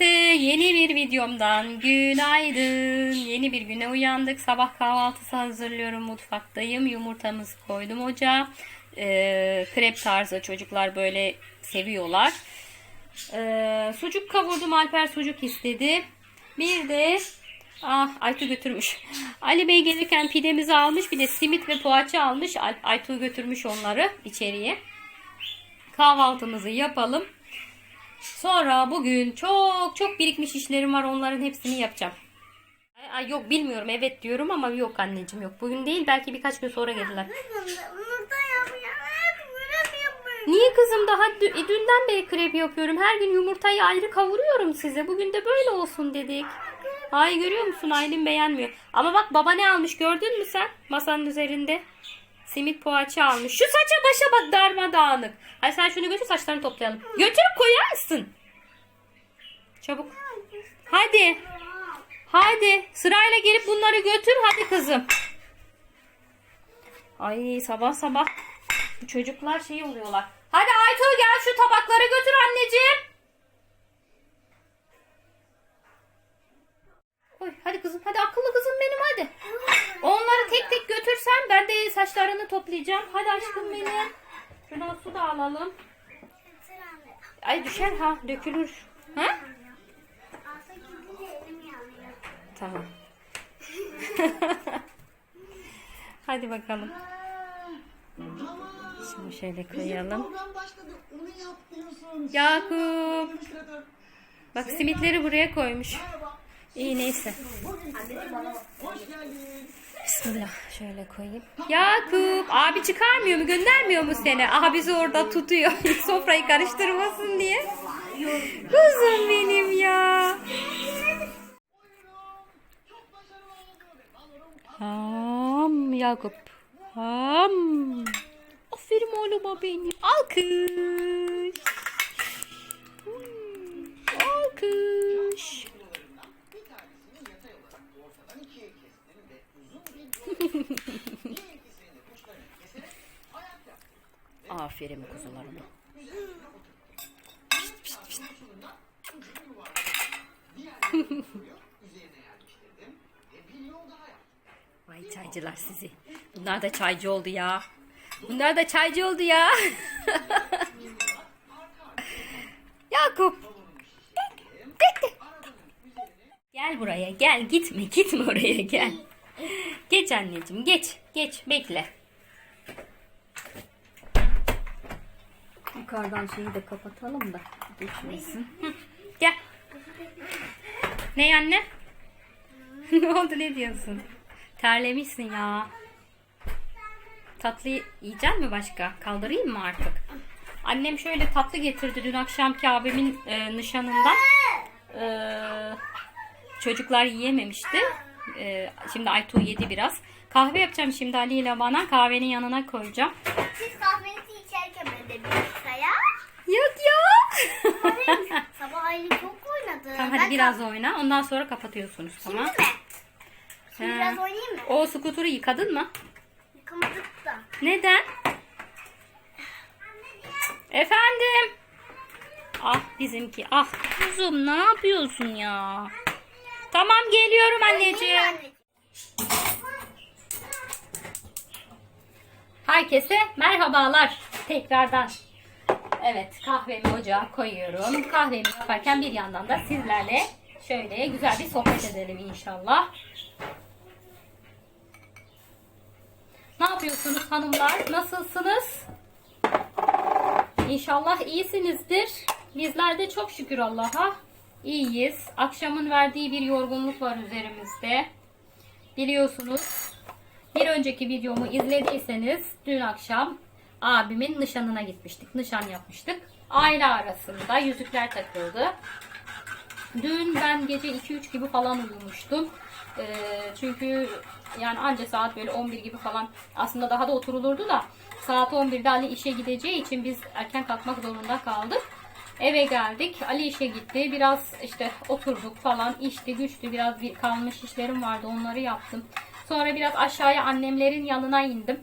Herkese yeni bir videomdan günaydın. Yeni bir güne uyandık. Sabah kahvaltısı hazırlıyorum. Mutfaktayım. Yumurtamızı koydum ocağa. Ee, krep tarzı çocuklar böyle seviyorlar. Ee, sucuk kavurdum. Alper sucuk istedi. Bir de ah Aytu götürmüş. Ali Bey gelirken pidemizi almış. Bir de simit ve poğaça almış. Ay- Aytu götürmüş onları içeriye. Kahvaltımızı yapalım. Sonra bugün çok çok birikmiş işlerim var. Onların hepsini yapacağım. Ay, ay yok bilmiyorum. Evet diyorum ama yok anneciğim yok. Bugün değil belki birkaç gün sonra gelirler. Niye kızım daha dü- dünden beri krep yapıyorum. Her gün yumurtayı ayrı kavuruyorum size. Bugün de böyle olsun dedik. Ay görüyor musun Aylin beğenmiyor. Ama bak baba ne almış gördün mü sen masanın üzerinde? Simit poğaça almış. Şu saça başa bak darmadağınık. Hadi sen şunu götür saçlarını toplayalım. Götürüp koyarsın. Çabuk. Hadi. Hadi. Sırayla gelip bunları götür hadi kızım. Ay sabah sabah bu çocuklar şey oluyorlar. Hadi Aytu gel şu tabakları götür anneciğim. Oy hadi kızım hadi akıllı kızım benim hadi. Onları tek tek götürsen ben de saçlarını toplayacağım. Hadi aşkım benim. Şuradan su da alalım. Ay düşer ha dökülür. Ha? Tamam. hadi bakalım. Şimdi şöyle koyalım. Yakup. Bak simitleri buraya koymuş. İyi neyse. Bismillah şöyle koyayım. Yakup abi çıkarmıyor mu göndermiyor mu seni? Aha bizi orada tutuyor. Sofrayı karıştırmasın diye. Kuzum benim ya. Ham Yakup. Ham. Aferin oğluma benim. Alkış. Alkış. Aferin kuzularıma. Vay çaycılar sizi. Bunlar da çaycı oldu ya. Bunlar da çaycı oldu ya. Yakup. Gel buraya gel gitme gitme oraya gel. Geç anneciğim geç geç bekle. Yukarıdan şeyi de kapatalım da düşmesin. Hı, Gel. Ne anne? ne oldu ne diyorsun? Terlemişsin ya. Tatlı yiyecek mi başka? Kaldırayım mı artık? Annem şöyle tatlı getirdi dün akşamki abimin e, nişanından. E, çocuklar yiyememişti. E, şimdi Aytu yedi biraz. Kahve yapacağım şimdi Ali ile bana. Kahvenin yanına koyacağım. Siz kahvenizi içerken ben de bilgisayar. Yok ya. Sabah aile çok oynadı. tamam Ben hadi biraz kah- oyna. Ondan sonra kapatıyorsunuz tamam. Şimdi mi? Şimdi He. biraz oynayayım mı? O skuturu yıkadın mı? Yıkamadık da. Neden? Efendim? Ah bizimki. Ah kuzum ne yapıyorsun ya? Tamam geliyorum anneciğim. Herkese merhabalar tekrardan. Evet kahvemi ocağa koyuyorum. Kahvemi yaparken bir yandan da sizlerle şöyle güzel bir sohbet edelim inşallah. Ne yapıyorsunuz hanımlar? Nasılsınız? İnşallah iyisinizdir. Bizler de çok şükür Allah'a iyiyiz. Akşamın verdiği bir yorgunluk var üzerimizde. Biliyorsunuz bir önceki videomu izlediyseniz dün akşam abimin nişanına gitmiştik. Nişan yapmıştık. Aile arasında yüzükler takıldı. Dün ben gece 2-3 gibi falan uyumuştum. Ee, çünkü yani anca saat böyle 11 gibi falan aslında daha da oturulurdu da saat 11'de Ali işe gideceği için biz erken kalkmak zorunda kaldık. Eve geldik. Ali işe gitti. Biraz işte oturduk falan. içti güçtü. Biraz bir kalmış işlerim vardı. Onları yaptım. Sonra biraz aşağıya annemlerin yanına indim.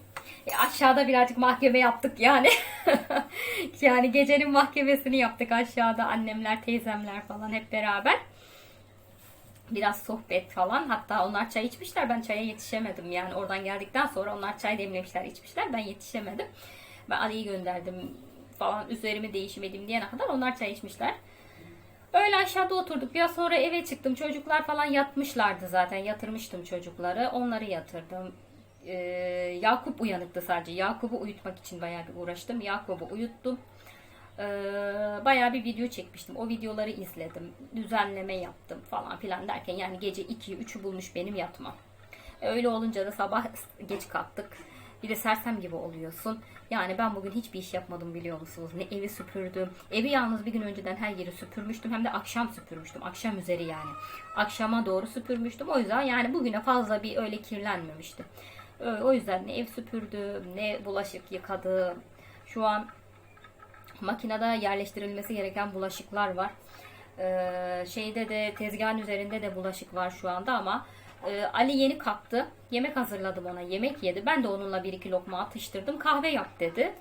E, aşağıda birazcık mahkeme yaptık yani. yani gecenin mahkemesini yaptık aşağıda annemler, teyzemler falan hep beraber. Biraz sohbet falan. Hatta onlar çay içmişler. Ben çaya yetişemedim. Yani oradan geldikten sonra onlar çay demlemişler, içmişler. Ben yetişemedim. Ben Ali'yi gönderdim falan üzerimi değişmedim diyene kadar onlar çay içmişler. Öyle aşağıda oturduk. Biraz sonra eve çıktım. Çocuklar falan yatmışlardı zaten. Yatırmıştım çocukları. Onları yatırdım. Ee, Yakup uyanıktı sadece. Yakup'u uyutmak için bayağı bir uğraştım. Yakup'u uyuttum. Ee, bayağı bir video çekmiştim. O videoları izledim. Düzenleme yaptım falan filan derken yani gece 2'yi 3'ü bulmuş benim yatmam. Öyle olunca da sabah geç kalktık. Bir de sersem gibi oluyorsun. Yani ben bugün hiçbir iş yapmadım biliyor musunuz? Ne evi süpürdüm. Evi yalnız bir gün önceden her yeri süpürmüştüm. Hem de akşam süpürmüştüm. Akşam üzeri yani. Akşama doğru süpürmüştüm. O yüzden yani bugüne fazla bir öyle kirlenmemişti. Ee, O yüzden ne ev süpürdüm, ne bulaşık yıkadım. Şu an makinede yerleştirilmesi gereken bulaşıklar var. Ee, şeyde de tezgahın üzerinde de bulaşık var şu anda ama e, Ali yeni kalktı. Yemek hazırladım ona. Yemek yedi. Ben de onunla bir iki lokma atıştırdım. Kahve yap dedi.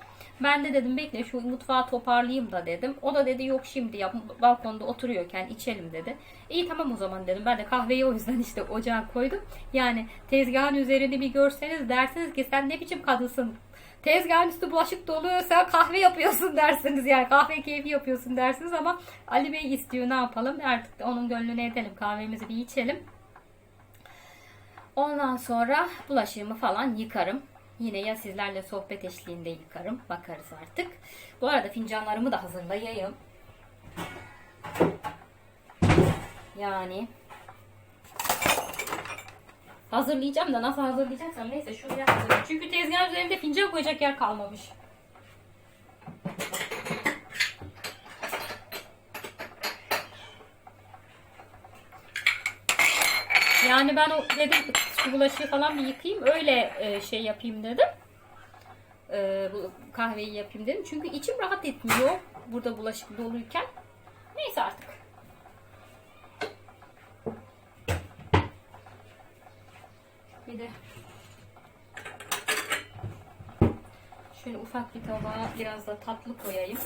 Ben de dedim bekle şu mutfağı toparlayayım da dedim. O da dedi yok şimdi yap. Balkonda oturuyorken içelim dedi. İyi tamam o zaman dedim. Ben de kahveyi o yüzden işte ocağa koydum. Yani tezgahın üzerini bir görseniz dersiniz ki sen ne biçim kadınsın. Tezgahın üstü bulaşık dolu sen kahve yapıyorsun dersiniz yani kahve keyfi yapıyorsun dersiniz ama Ali Bey istiyor ne yapalım artık onun gönlüne edelim kahvemizi bir içelim. Ondan sonra bulaşığımı falan yıkarım. Yine ya sizlerle sohbet eşliğinde yıkarım. Bakarız artık. Bu arada fincanlarımı da hazırlayayım. Yani hazırlayacağım da nasıl hazırlayacaksam neyse şuraya hazırlayayım. Çünkü tezgahın üzerinde fincan koyacak yer kalmamış. Yani ben o dedim şu bulaşığı falan bir yıkayayım öyle e, şey yapayım dedim. E, bu kahveyi yapayım dedim. Çünkü içim rahat etmiyor burada bulaşık doluyken. Neyse artık. Bir de şöyle ufak bir tabağa biraz da tatlı koyayım.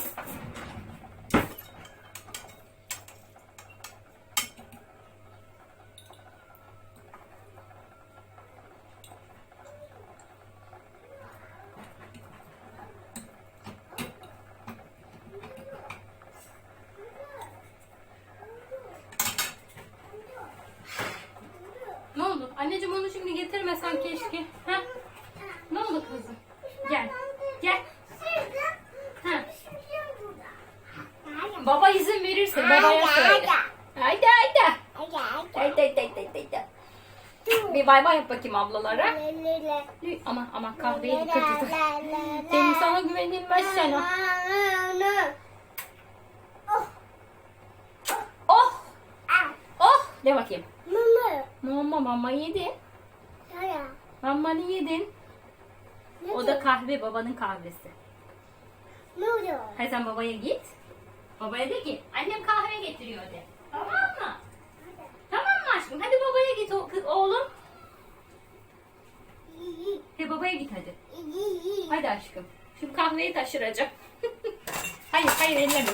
Ne oldu? Anneciğim onu şimdi getirmesen keşke. Ha? Ne oldu kızım? Gel. Gel. Ha. Baba izin verirse babaya söyle. Haydi haydi. Haydi haydi haydi haydi. Bir bay bay yap bakayım ablalara. Ama ama kahveyi dikkat et. Senin sana güvenilmez sana. Oh. Oh. De bakayım. Mama yedi. Mamanı yedin. O da kahve babanın kahvesi. Hadi sen babaya git. Babaya de ki annem kahve getiriyor de. Tamam mı? Tamam mı aşkım? Hadi babaya git o- kız- oğlum. Hadi babaya git hadi. Hadi aşkım. Şimdi kahveyi taşıracağım. hayır hayır elleme.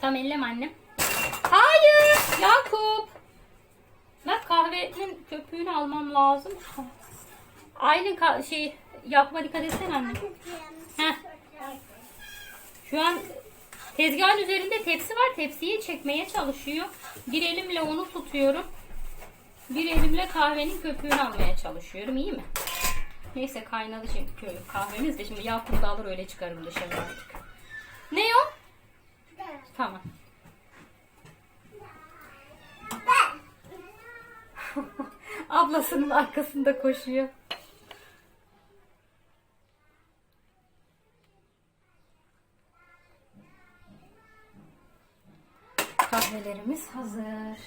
Tam elleme annem. Hayır Yakup. Bak kahvenin köpüğünü almam lazım. Aylin şey yapma dikkat etsene anne. Heh. Şu an tezgahın üzerinde tepsi var. Tepsiyi çekmeye çalışıyor. Bir elimle onu tutuyorum. Bir elimle kahvenin köpüğünü almaya çalışıyorum. İyi mi? Neyse kaynadı şimdi kahvemiz de şimdi Yakup da alır öyle çıkarım dışarı artık. Ne o? Tamam. Ablasının arkasında koşuyor. Kahvelerimiz hazır.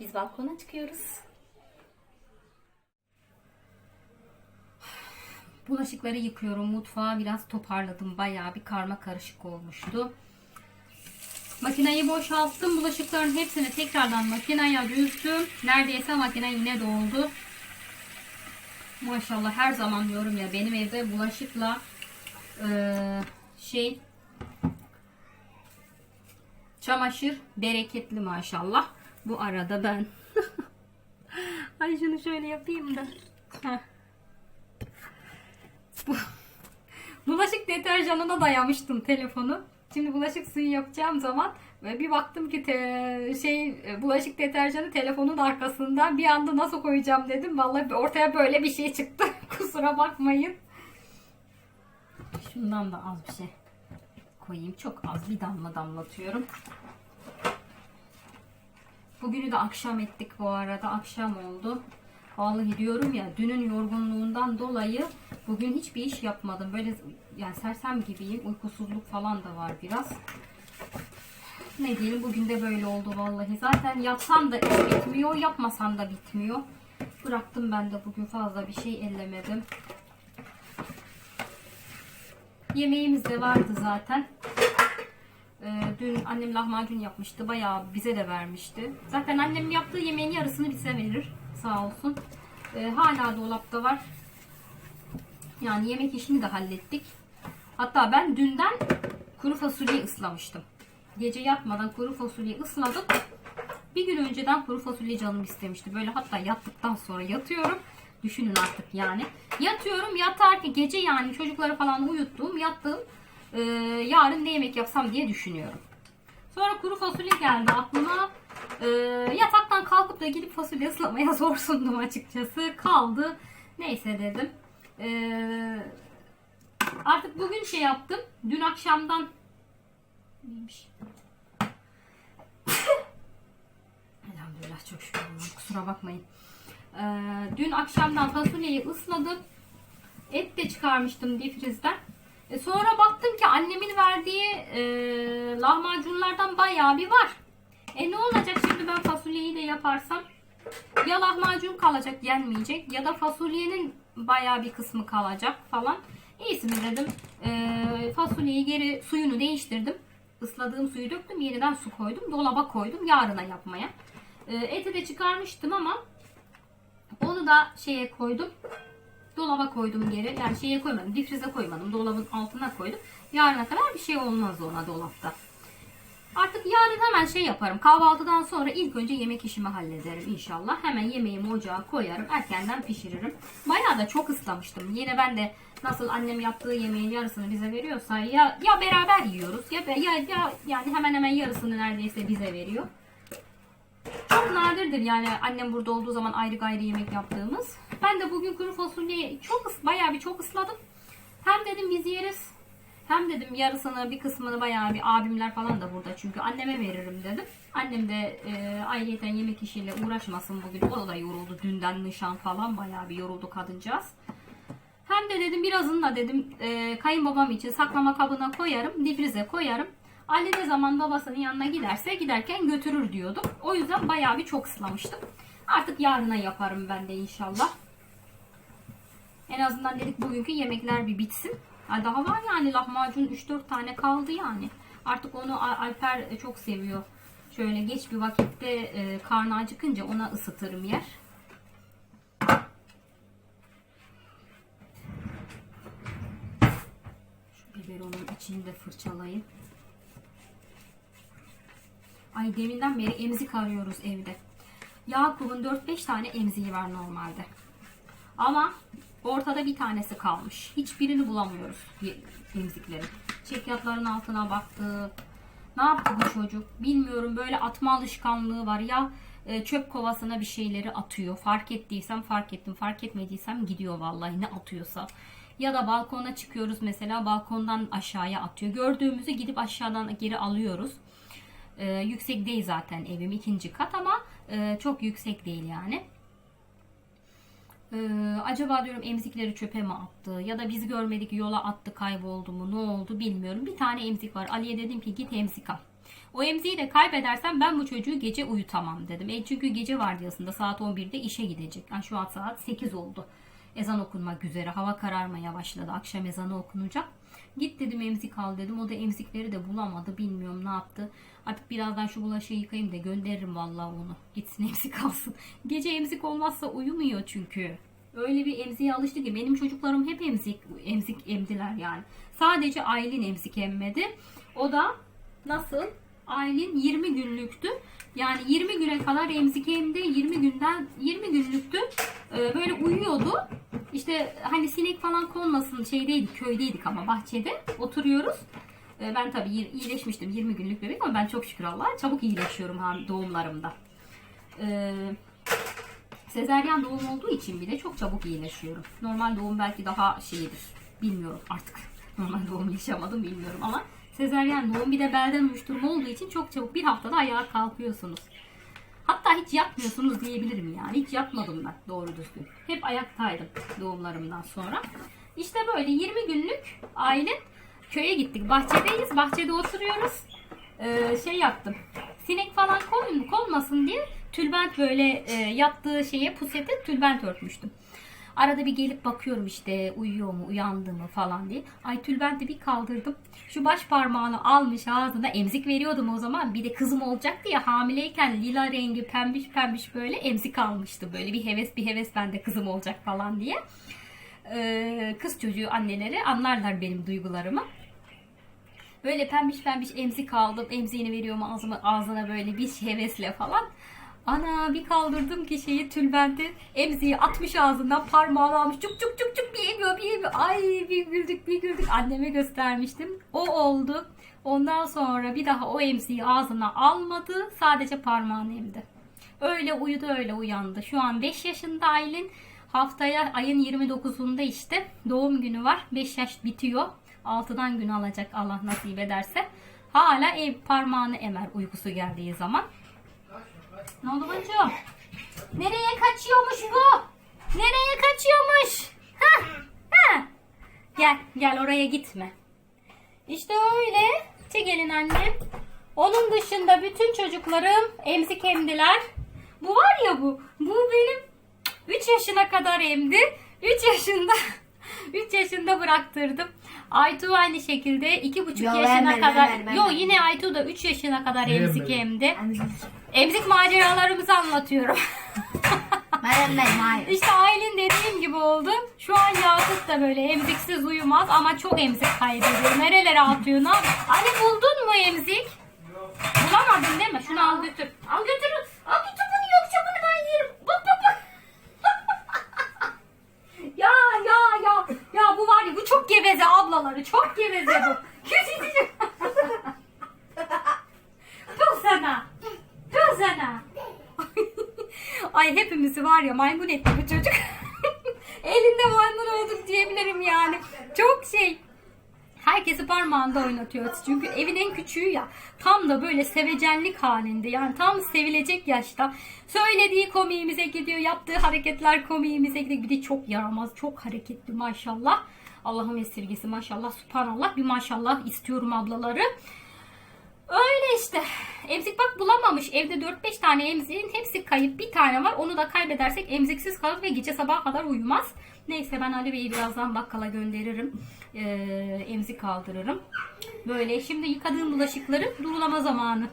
Biz balkona çıkıyoruz. Bulaşıkları yıkıyorum. Mutfağı biraz toparladım. Bayağı bir karma karışık olmuştu. Makineyi boşalttım. Bulaşıkların hepsini tekrardan makineye düzdüm. Neredeyse makine yine doldu. Maşallah her zaman diyorum ya benim evde bulaşıkla eee, şey çamaşır bereketli maşallah. Bu arada ben Ay şunu şöyle yapayım da. Heh. Bu- bulaşık deterjanına dayamıştım telefonu. Şimdi bulaşık suyu yapacağım zaman ve bir baktım ki te- şey e, bulaşık deterjanı telefonun arkasında bir anda nasıl koyacağım dedim. Vallahi ortaya böyle bir şey çıktı. Kusura bakmayın. Şundan da az bir şey koyayım. Çok az bir damla damlatıyorum. Bugünü de akşam ettik bu arada. Akşam oldu. Vallahi diyorum ya dünün yorgunluğundan dolayı bugün hiçbir iş yapmadım. Böyle yani sersem gibiyim. Uykusuzluk falan da var biraz. Ne diyelim bugün de böyle oldu vallahi. Zaten yapsam da bitmiyor, yapmasam da bitmiyor. Bıraktım ben de bugün fazla bir şey ellemedim. Yemeğimiz de vardı zaten. Ee, dün annem lahmacun yapmıştı. Bayağı bize de vermişti. Zaten annem yaptığı yemeğin yarısını bize verir. Sağ olsun. Ee, hala dolapta var. Yani yemek işini de hallettik. Hatta ben dünden kuru fasulyeyi ıslamıştım. Gece yatmadan kuru fasulyeyi ısladım. Bir gün önceden kuru fasulye canım istemişti. Böyle hatta yattıktan sonra yatıyorum. Düşünün artık yani. Yatıyorum yatarken gece yani çocukları falan uyuttuğum yattığım e, yarın ne yemek yapsam diye düşünüyorum. Sonra kuru fasulye geldi aklıma. E, yataktan kalkıp da gidip fasulye ıslamaya zor sundum açıkçası. Kaldı. Neyse dedim. E, artık bugün şey yaptım. Dün akşamdan neymiş? Elhamdülillah çok şükür. Allah'ım, Kusura bakmayın. Ee, dün akşamdan fasulyeyi ısladım. Et de çıkarmıştım difrizden. E sonra baktım ki annemin verdiği e, lahmacunlardan bayağı bir var. E ne olacak şimdi ben fasulyeyi de yaparsam? Ya lahmacun kalacak yenmeyecek ya da fasulyenin bayağı bir kısmı kalacak falan. İyisi mi dedim. E, fasulyeyi geri suyunu değiştirdim. Isladığım suyu döktüm. Yeniden su koydum. Dolaba koydum. Yarına yapmaya. E, eti de çıkarmıştım ama onu da şeye koydum. Dolaba koydum geri. Yani şeye koymadım. Difrize koymadım. Dolabın altına koydum. Yarına kadar bir şey olmaz ona dolapta. Artık yarın hemen şey yaparım. Kahvaltıdan sonra ilk önce yemek işimi hallederim inşallah. Hemen yemeğimi ocağa koyarım. Erkenden pişiririm. Bayağı da çok ıslamıştım. Yine ben de nasıl annem yaptığı yemeğin yarısını bize veriyorsa ya ya beraber yiyoruz ya ya, ya yani hemen hemen yarısını neredeyse bize veriyor. Çok nadirdir yani annem burada olduğu zaman ayrı gayrı yemek yaptığımız. Ben de bugün kuru fasulyeyi çok bayağı bir çok ısladım. Hem dedim biz yeriz. Hem dedim yarısını bir kısmını bayağı bir abimler falan da burada çünkü anneme veririm dedim. Annem de e, ayrıyeten yemek işiyle uğraşmasın bugün. O da yoruldu dünden nişan falan bayağı bir yoruldu kadıncağız. Hem de dedim birazını da dedim e, kayınbabam için saklama kabına koyarım, difrize koyarım. Ali ne zaman babasının yanına giderse giderken götürür diyordum. O yüzden bayağı bir çok ıslamıştım. Artık yarına yaparım ben de inşallah. En azından dedik bugünkü yemekler bir bitsin. Ha, daha var yani lahmacun 3-4 tane kaldı yani. Artık onu Al- Alper çok seviyor. Şöyle geç bir vakitte e, karnı acıkınca ona ısıtırım yer. Şu biberonun içini de fırçalayayım. Ay deminden beri emzik arıyoruz evde. Yakup'un 4-5 tane emziği var normalde. Ama ortada bir tanesi kalmış. Hiçbirini bulamıyoruz ye- emzikleri. Çekyatların altına baktı. Ne yaptı bu çocuk? Bilmiyorum böyle atma alışkanlığı var. Ya e, çöp kovasına bir şeyleri atıyor. Fark ettiysem fark ettim. Fark etmediysem gidiyor vallahi ne atıyorsa. Ya da balkona çıkıyoruz mesela balkondan aşağıya atıyor. Gördüğümüzü gidip aşağıdan geri alıyoruz. Ee, yüksek değil zaten evim ikinci kat ama e, çok yüksek değil yani. Ee, acaba diyorum emzikleri çöpe mi attı ya da biz görmedik yola attı kayboldu mu ne oldu bilmiyorum. Bir tane emzik var. Ali'ye dedim ki git emzik al. O emziği de kaybedersem ben bu çocuğu gece uyutamam dedim. E çünkü gece vardiyasında saat 11'de işe gidecek. Yani şu an saat 8 oldu. Ezan okunmak üzere. Hava kararmaya başladı. Akşam ezanı okunacak. Git dedim emzik al dedim. O da emzikleri de bulamadı. Bilmiyorum ne yaptı. Artık birazdan şu bulaşığı yıkayayım da gönderirim vallahi onu. Gitsin emzik alsın. Gece emzik olmazsa uyumuyor çünkü. Öyle bir emziğe alıştı ki benim çocuklarım hep emzik emzik emdiler yani. Sadece Aylin emzik emmedi. O da nasıl? Aylin 20 günlüktü. Yani 20 güne kadar emzik emdi. 20 günden 20 günlüktü. Ee, böyle uyuyordu. İşte hani sinek falan konmasın şeydeydik köydeydik ama bahçede oturuyoruz. Ee, ben tabii iyi- iyileşmiştim 20 günlük bebek ama ben çok şükür Allah'a çabuk iyileşiyorum doğumlarımda. Ee, sezeryan doğum olduğu için bile çok çabuk iyileşiyorum. Normal doğum belki daha şeydir. Bilmiyorum artık. Normal doğum yaşamadım bilmiyorum ama sezeryan doğum bir de belden uyuşturma olduğu için çok çabuk bir haftada ayağa kalkıyorsunuz. Hatta hiç yatmıyorsunuz diyebilirim yani. Hiç yatmadım ben doğru düzgün. Hep ayaktaydım doğumlarımdan sonra. İşte böyle 20 günlük aile köye gittik. Bahçedeyiz. Bahçede oturuyoruz. Ee, şey yaptım. Sinek falan kol, kolmasın diye tülbent böyle e, yattığı şeye pusete tülbent örtmüştüm. Arada bir gelip bakıyorum işte uyuyor mu, uyandı mı falan diye. Ay tülbenti bir kaldırdım. Şu baş parmağını almış ağzına emzik veriyordum o zaman. Bir de kızım olacaktı ya hamileyken lila rengi pembiş pembiş böyle emzik almıştı. Böyle bir heves bir heves bende kızım olacak falan diye. Ee, kız çocuğu anneleri anlarlar benim duygularımı. Böyle pembiş pembiş emzik aldım. Emziğini veriyorum ağzıma, ağzına böyle bir hevesle falan. Ana bir kaldırdım ki şeyi tülbenti emziği atmış ağzından parmağını almış çuk çuk çuk çuk bir emiyor bir emiyor. Ay bir güldük bir güldük anneme göstermiştim. O oldu. Ondan sonra bir daha o emziği ağzına almadı. Sadece parmağını emdi. Öyle uyudu öyle uyandı. Şu an 5 yaşında Aylin. Haftaya ayın 29'unda işte doğum günü var. 5 yaş bitiyor. 6'dan gün alacak Allah nasip ederse. Hala ev parmağını emer uykusu geldiği zaman. Ne oldu Boncuğum? Nereye kaçıyormuş bu? Nereye kaçıyormuş? Ha? Ha? Gel, gel oraya gitme. İşte öyle. Çekelin annem. Onun dışında bütün çocuklarım emzik emdiler. Bu var ya bu. Bu benim 3 yaşına kadar emdi. 3 yaşında 3 yaşında bıraktırdım. Aytu aynı şekilde 2,5 Yo, yaşına kadar. Yo yine Aytu da 3 yaşına kadar Vermedim. emzik emdi. Emzik maceralarımızı anlatıyorum. Ben ben hayır. işte Aylin dediğim gibi oldu. Şu an Yakup da böyle emziksiz uyumaz ama çok emzik kaybediyor. Nerelere atıyor? Ne yap- Ali buldun mu emzik? Bulamadın değil mi? Şunu. Al götür. Al götür bunu yoksa bunu ben yerim. Bak bak bak. ya ya ya. Ya bu var ya bu çok geveze ablaları. Çok geveze bu. Küçücük. Tut sana. Tut sana. Ay hepimizi var ya maymun etti bu çocuk. Elinde maymun olduk diyebilirim yani. Çok şey. Herkesi parmağında oynatıyor. Çünkü evin en küçüğü ya. Tam da böyle sevecenlik halinde. Yani tam sevilecek yaşta. Söylediği komiğimize gidiyor. Yaptığı hareketler komiğimize gidiyor. Bir de çok yaramaz. Çok hareketli maşallah. Allah'ın esirgesi maşallah. Subhanallah. Bir maşallah istiyorum ablaları. Öyle işte. Emzik bak bulamamış. Evde 4-5 tane emziğin hepsi kayıp. Bir tane var. Onu da kaybedersek emziksiz kalır ve gece sabaha kadar uyumaz. Neyse ben Ali Bey'i birazdan bakkala gönderirim. Ee, emzik aldırırım. Böyle şimdi yıkadığım bulaşıkları durulama zamanı.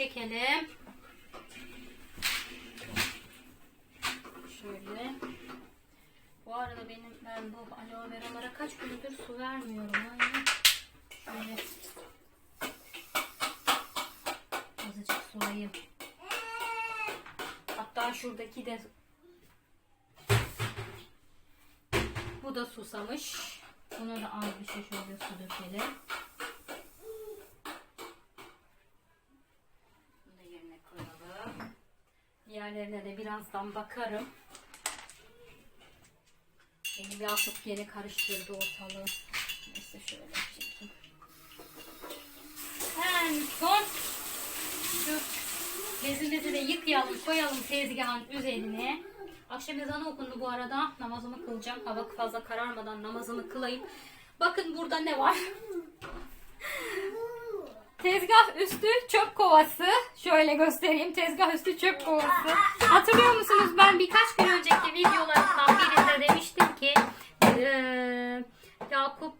Çekelim. Şöyle. Bu arada benim ben bu aloe veralara kaç gündür su vermiyorum. Ay. Şöyle. Azıcık sulayayım. Hatta şuradaki de bu da susamış. Buna da az bir şey şöyle su dökelim. Bunu da yerine koyalım. Diğerlerine de birazdan bakarım. Benim Yakup yeni karıştırdı ortalığı. Neyse şöyle çekeyim. En son şu bezimizi de yıkayalım, koyalım tezgahın üzerine. Akşam ezanı okundu bu arada. Namazımı kılacağım. Hava fazla kararmadan namazımı kılayım. Bakın burada ne var? Tezgah üstü çöp kovası. Şöyle göstereyim. Tezgah üstü çöp kovası. Hatırlıyor musunuz? Ben birkaç gün önceki videolarımdan birinde demiştim ki eee, Yakup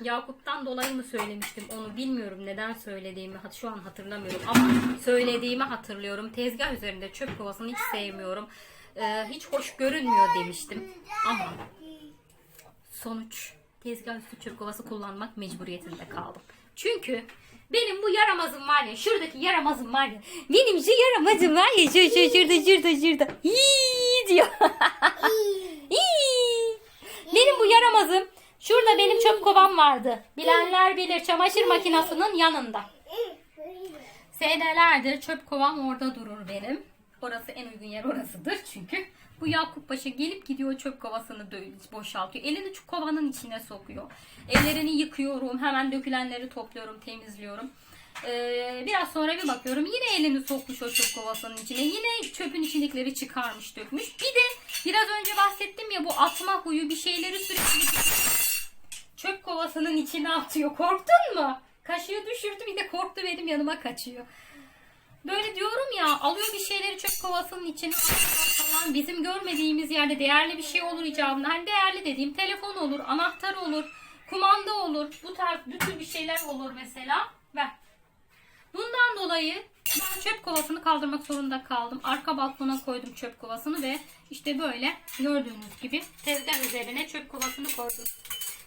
Yakup'tan dolayı mı söylemiştim onu bilmiyorum neden söylediğimi şu an hatırlamıyorum ama söylediğimi hatırlıyorum. Tezgah üzerinde çöp kovasını hiç sevmiyorum. Eee, hiç hoş görünmüyor demiştim. Ama sonuç tezgah üstü çöp kovası kullanmak mecburiyetinde kaldım. Çünkü benim bu yaramazım var ya şuradaki yaramazım var ya benim şu yaramazım var ya şu şu şurada şurada şurada Hii diyor. Hii. benim bu yaramazım şurada benim çöp kovam vardı. Bilenler bilir çamaşır makinesinin yanında. Senelerdir çöp kovam orada durur benim. Orası en uygun yer orasıdır çünkü. Bu Yakup Paşa gelip gidiyor çöp kovasını boşaltıyor. Elini şu kovanın içine sokuyor. Ellerini yıkıyorum. Hemen dökülenleri topluyorum, temizliyorum. Ee, biraz sonra bir bakıyorum yine elini sokmuş o çöp kovasının içine. Yine çöpün içindekileri çıkarmış dökmüş. Bir de biraz önce bahsettim ya bu atma huyu bir şeyleri sürekli çöp kovasının içine atıyor. Korktun mu? Kaşığı düşürdü bir de korktu benim yanıma kaçıyor. Böyle diyorum ya alıyor bir şeyleri çöp kovasının içine atıyor falan. Bizim görmediğimiz yerde değerli bir şey olur icabında. Hani değerli dediğim telefon olur, anahtar olur, kumanda olur. Bu tarz bu tür bir şeyler olur mesela. Ver. Bundan dolayı ben çöp kovasını kaldırmak zorunda kaldım. Arka balkona koydum çöp kovasını ve işte böyle gördüğünüz gibi tezgah üzerine çöp kovasını koydum.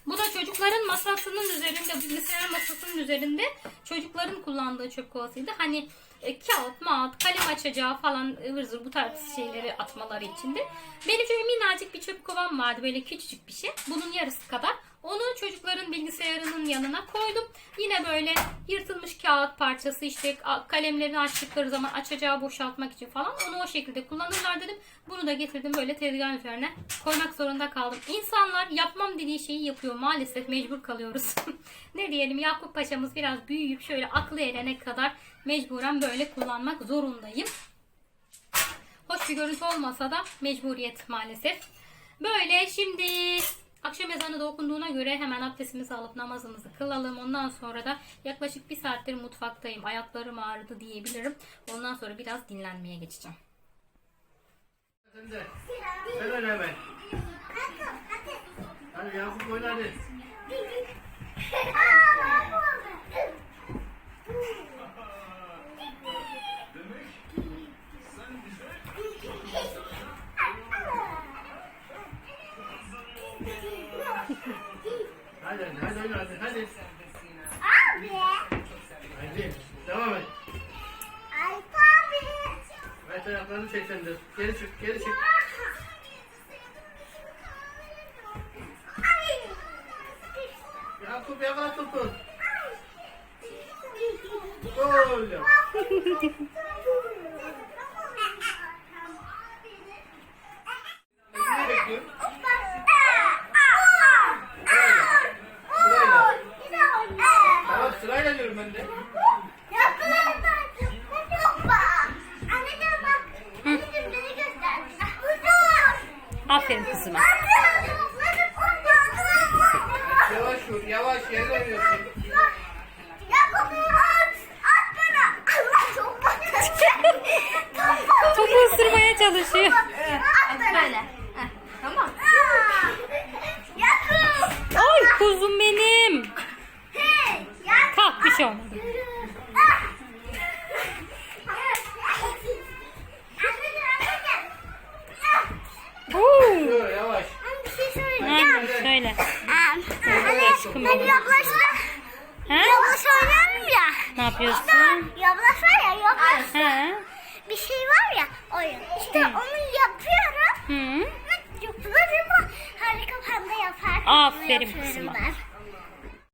Bu da çocukların masasının üzerinde, bilgisayar masasının üzerinde çocukların kullandığı çöp kovasıydı. Hani e, kağıt, mağat, kalem açacağı falan ıvır zıvır bu tarz şeyleri atmaları içinde. Benim şöyle minnacık bir çöp kovam vardı böyle küçücük bir şey. Bunun yarısı kadar. Onu çocukların bilgisayarının yanına koydum. Yine böyle yırtılmış kağıt parçası işte kalemlerini açtıkları zaman açacağı boşaltmak için falan onu o şekilde kullanırlar dedim. Bunu da getirdim böyle tezgahın üzerine koymak zorunda kaldım. İnsanlar yapmam dediği şeyi yapıyor maalesef mecbur kalıyoruz. ne diyelim Yakup Paşa'mız biraz büyüyüp şöyle aklı erene kadar mecburen böyle kullanmak zorundayım. Hoş bir görüntü olmasa da mecburiyet maalesef. Böyle şimdi akşam ezanı da okunduğuna göre hemen abdestimizi alıp namazımızı kılalım. Ondan sonra da yaklaşık bir saattir mutfaktayım. Ayaklarım ağrıdı diyebilirim. Ondan sonra biraz dinlenmeye geçeceğim. Sen de. Sen oyna hemen. Hadi Yakup oyna hadi. Hadi hadi hadi. Abi. Hadi. Devam et. Ay abi. Evet ayaklarını çek sen de. Geri çık geri çık. Kızıma. Yavaş vur yavaş yerine oynuyorsun. Topu ısırmaya çalışıyor. Böyle. Aşkım Ben yablaşla, Ha? yablaş oynuyorum ya. Ne yapıyorsun? Yablaş var ya yablaş. Ha? Bir şey var ya oyun. İşte onu yapıyorum. Hı? Yapılır ama harika panda yapar. Aferin yapıyorum kızıma.